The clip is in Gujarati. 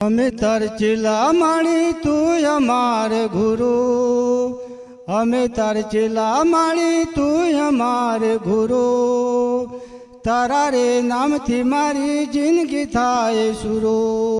અમે તાર ચેલા માણી તું અમાર ગુરુ. અમે તાર ચેલા માણી તું અમાર ગુરુ. તારા રે નામથી મારી જિંદગી થાય સુરો.